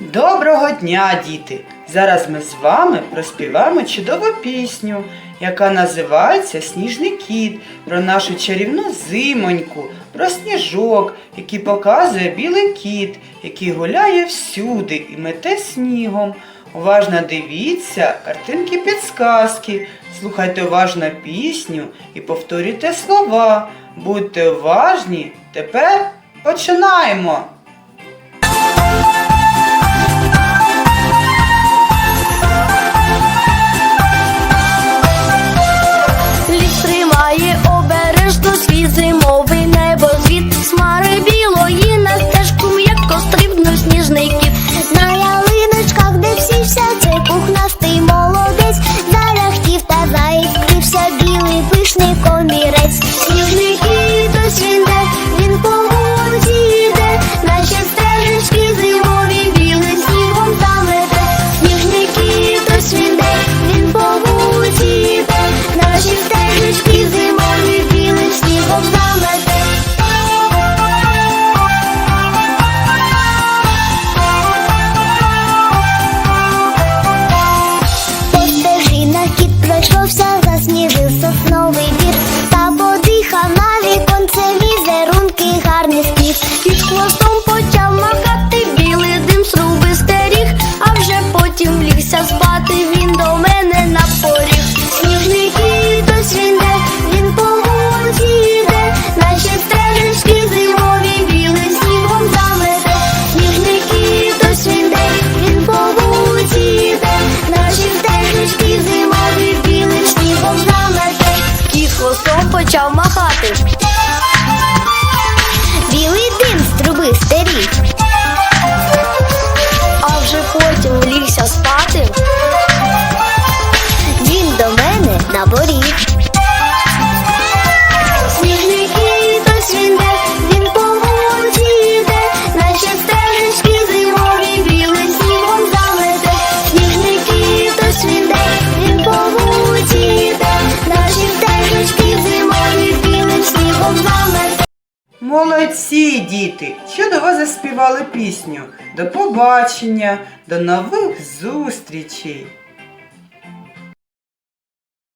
Доброго дня, діти! Зараз ми з вами проспіваємо чудову пісню, яка називається Сніжний кіт про нашу чарівну зимоньку, про сніжок, який показує білий кіт, який гуляє всюди і мете снігом. Уважно дивіться картинки підсказки, слухайте уважно пісню і повторюйте слова. Будьте уважні. Тепер починаємо! стрибнув почав махати білий дим сруби стеріг А вже потім лігся спати. Він до мене на поріг. Сніжний кіт він по вулиці йде Наші стежечки зимові білим снігом замете Сніжний кіт ось він по вулиці стежечки зимові білим снігом замете Кіт почав махати Молодці, діти! Чудово заспівали пісню. До побачення, до нових зустрічей!